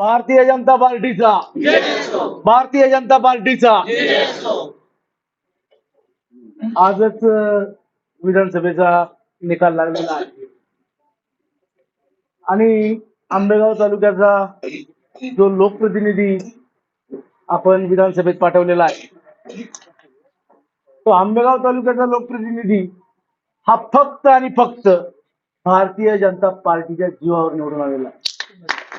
भारतीय जनता पार्टीचा. भारतीय जनता पार्टीचा. आजच विधानसभेचा निकाल लागलेला आहे. आणि आंबेगाव तालुक्याचा जो लोकप्रतिनिधी आपण विधानसभेत पाठवलेला आहे तो आंबेगाव तालुक्याचा लोकप्रतिनिधी हा फक्त आणि फक्त भारतीय जनता पार्टीच्या जीवावर निवडून आलेला आहे.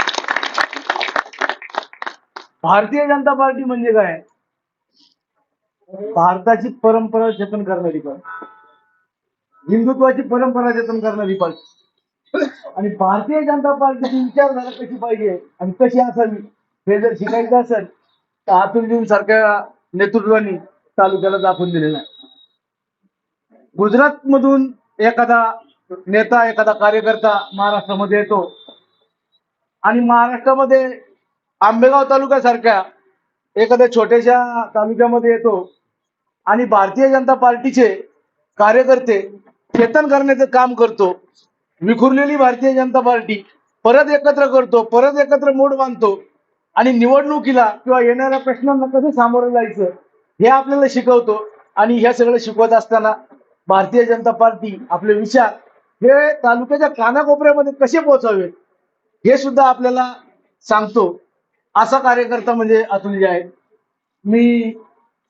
भारतीय जनता पार्टी म्हणजे काय? भारताची परंपरा जतन करणारी पार्टी. हिंदुत्वाची परंपरा जतन करणारी पार्टी. आणि भारतीय जनता पार्टीची विचारधारा कशी पाहिजे आणि कशी असावी हे जर शिकायचं असेल तर अतुलजी सारख्या नेतृत्वाने तालुक्याला दाखवून दिलेलं आहे. गुजरात मधून एखादा नेता एखादा कार्यकर्ता महाराष्ट्रामध्ये येतो आणि महाराष्ट्रामध्ये आंबेगाव तालुक्यासारख्या एखाद्या छोट्याशा तालुक्यामध्ये येतो आणि भारतीय जनता पार्टीचे कार्यकर्ते चेतन करण्याचं काम करतो. विखुरलेली भारतीय जनता पार्टी परत एकत्र करतो परत एकत्र मोड बांधतो आणि निवडणुकीला किंवा येणाऱ्या प्रश्नांना कसं सामोरं जायचं हे आपल्याला शिकवतो आणि हे सगळं शिकवत असताना भारतीय जनता पार्टी आपले विचार हे तालुक्याच्या कानाकोपऱ्यामध्ये कसे पोहोचावे हे सुद्धा आपल्याला सांगतो. असा कार्यकर्ता म्हणजे अतुलजी आहे मी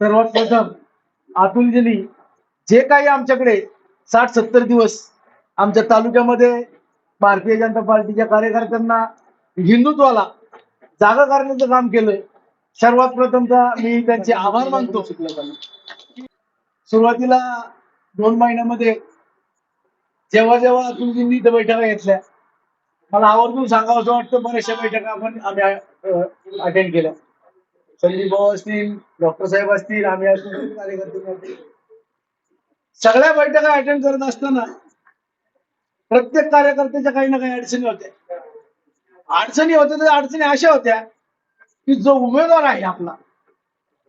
सर्वात प्रथम अतुलजीनी जे काही आमच्याकडे साठ सत्तर दिवस आमच्या तालुक्यामध्ये भारतीय जनता पार्टीच्या कार्यकर्त्यांना हिंदुत्वाला जागा करण्याचं काम केलं सर्वात प्रथमतः मी त्यांचे आभार मानतो. सुरुवातीला दोन महिन्यामध्ये जेव्हा जेव्हा अतुलजींनी इथं बैठका घेतल्या मला आवर्जून सांगावं असं वाटतं बऱ्याचशा बैठका आपण आम्ही अटेंड केलं. संदीप भाऊ असतील डॉक्टर साहेब असतील आम्ही असतील कार्यकर्ते सगळ्या बैठका अटेंड करत असताना प्रत्येक कार्यकर्त्याच्या काही ना काही अडचणी होत्या. अडचणी होत्या तर अडचणी अशा होत्या की जो उमेदवार आहे आपला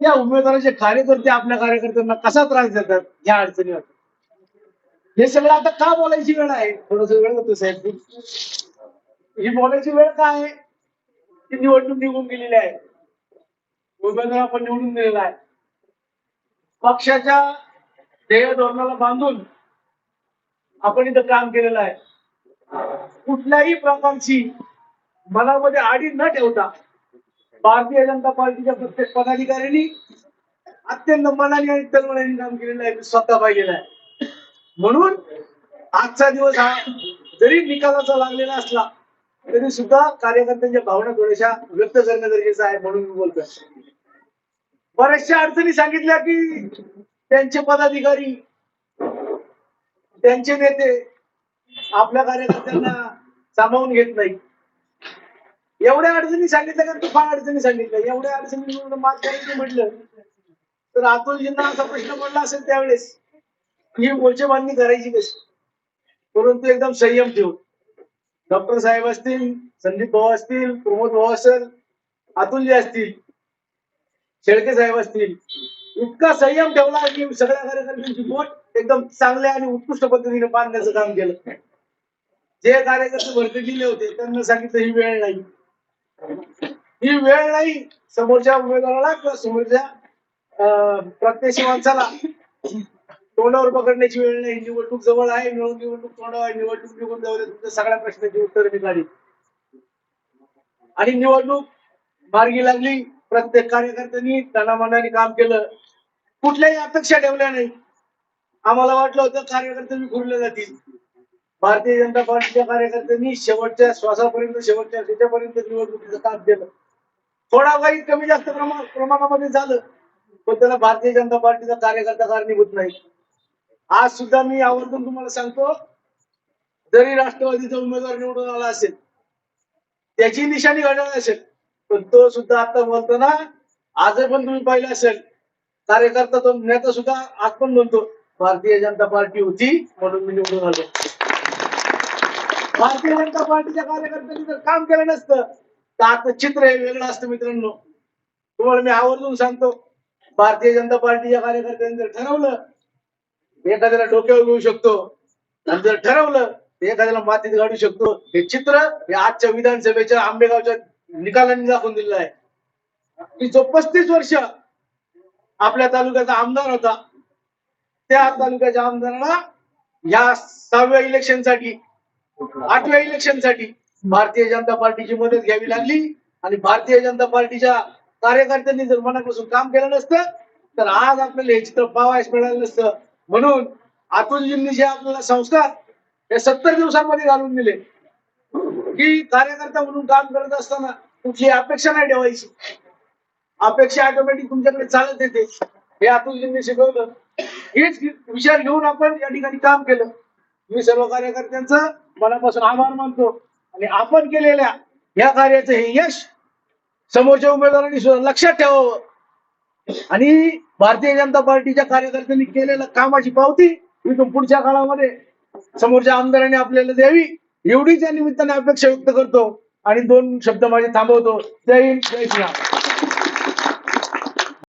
त्या उमेदवाराचे कार्यकर्ते आपल्या कार्यकर्त्यांना कसा त्रास देतात ह्या अडचणी होत्या. हे सगळं आता का बोलायची वेळ आहे? थोडस वेळ होतो साहेब. ही बोलायची वेळ काय आहे? ती निवडणूक निघून गेलेली आहे. उमेदवार आपण निवडून दिलेला आहे. पक्षाच्या ध्येय धोरणाला बांधून आपण इथं काम केलेलं आहे. कुठल्याही प्रकारची मनामध्ये आडी न ठेवता भारतीय जनता पार्टीच्या प्रत्येक पदाधिकाऱ्यांनी अत्यंत मनाने आणि तळमळाने काम केलेलं आहे. स्वतः पाहिलेलं आहे. म्हणून आजचा दिवस हा जरी निकालाचा लागलेला असला तरी सुद्धा कार्यकर्त्यांच्या भावना थोड्याशा व्यक्त करणं गरजेचं आहे म्हणून मी बोलतोय. बऱ्याचशा अडचणी सांगितल्या की त्यांचे पदाधिकारी त्यांचे नेते आपल्या कार्यकर्त्यांना सामावून घेत नाही एवढ्या अडचणी सांगितल्या का तू फार अडचणी सांगितल्या? एवढ्या अडचणी मात काही म्हटलं. तर अतुलजींना असा प्रश्न पडला असेल त्यावेळेस ही मोर्चे बांधणी करायची कशी? परंतु एकदम संयम ठेवून. डॉक्टर साहेब असतील संदीप भाऊ असतील प्रमोद भाऊ असेल अतुलजी असतील शेळके साहेब असतील इतका संयम ठेवला की सगळ्या कार्यकर्त्यांची बोट एकदम चांगल्या आणि उत्कृष्ट पद्धतीने बांधण्याचं काम केलं. जे कार्यकर्ते भरती दिले होते त्यांना सांगितलं ही वेळ नाही. ही वेळ नाही समोरच्या उमेदवाराला किंवा समोरच्या अं, प्रत्यक्ष माणसाला. तोंडावर पकडण्याची वेळ नाही. निवडणूक जवळ आहे निवडणूक निवडणूक तोंडावर आहे. निवडणूक निघून जाऊ दे. तुमच्या सगळ्या प्रश्नांची उत्तर निघाली आणि निवडणूक मार्गी लागली. प्रत्येक कार्यकर्त्यांनी तणामानाने काम केलं. कुठल्याही अपेक्षा ठेवल्या नाही आम्हाला वाटलं होतं कार्यकर्त्यांनी विखुरले जातील. भारतीय जनता पार्टीच्या कार्यकर्त्यांनी शेवटच्या श्वासापर्यंत शेवटच्या त्याच्यापर्यंत निवडणुकीचं काम केलं. थोडा काही कमी जास्त प्रमाणामध्ये झालं. पण त्याला भारतीय जनता पार्टीचा कार्यकर्ता कारणीभूत नाही. आज सुद्धा मी आवर्जून तुम्हाला सांगतो जरी राष्ट्रवादीचा उमेदवार निवडून आला असेल त्याची निशाणी घडवली असेल पण तो सुद्धा आता बोलताना आज पण तुम्ही पाहिलं असेल कार्यकर्ता तो नेता सुद्धा आज पण म्हणतो भारतीय जनता पार्टी होती म्हणून मी निवडून आलो. भारतीय जनता पार्टीच्या कार्यकर्त्यांनी जर काम केलं नसतं तर आता चित्र हे वेगळं असतं मित्रांनो. तुम्हाला मी आवर्जून सांगतो भारतीय जनता पार्टीच्या कार्यकर्त्यांनी जर ठरवलं एखाद्याला डोक्यावर घेऊ शकतो. आणि जर ठरवलं तर एखाद्याला मातीत गाडू शकतो. हे चित्र हे आजच्या विधानसभेच्या आंबेगावच्या निकालांनी दाखवून दिलेलं आहे. की जो पस्तीस वर्ष आपल्या तालुक्याचा आमदार होता त्या तालुक्याच्या आमदाराला या सहाव्या इलेक्शनसाठी आठव्या इलेक्शनसाठी भारतीय जनता पार्टीची मदत घ्यावी लागली. आणि भारतीय जनता पार्टीच्या कार्यकर्त्यांनी जर मनापासून काम केलं नसतं तर आज आपल्याला हे चित्र पावायस मिळालं नसतं. म्हणून अतुलजींनी जे आपल्याला संस्कार हे सत्तर दिवसांमध्ये घालून दिले. की कार्यकर्ता म्हणून काम करत असताना कुठली अपेक्षा नाही ठेवायची. अपेक्षा ऑटोमॅटिक तुमच्याकडे चालत येते. हे अतुलजींनी शिकवलं. हेच विचार घेऊन आपण या ठिकाणी काम केलं. मी सर्व कार्यकर्त्यांचं मनापासून आभार मानतो. आणि आपण केलेल्या या कार्याचं हे यश समोरच्या उमेदवारांनी सुद्धा लक्षात ठेवावं. आणि भारतीय जनता पार्टीच्या कार्यकर्त्यांनी केलेल्या कामाची पावती इथून पुढच्या काळामध्ये समोरच्या आमदारांनी आपल्याला द्यावी एवढीच या निमित्ताने अपेक्षा व्यक्त करतो. आणि दोन शब्द माझे थांबवतो. जय हिंद जय श्रीराम